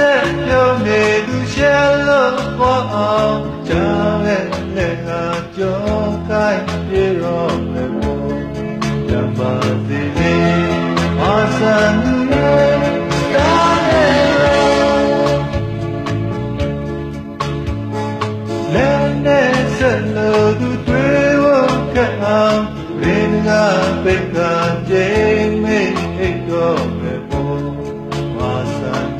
ဆက်ပြုံးနေသူရှဲလို့ပေါ်အောင်ကြားရဲ့လက်ငါကြောကိုင်းပြေတော့မယ်ပေါ်ရပါသေးလေအာစံရဲ့တာရဲ့လက်နဲ့ဆက်လို့သူတွေ့ဖို့ခက်အောင်ရင်းကပိတ်ကကြိမ်မိတ်တော့မယ်ပေါ်အာစံ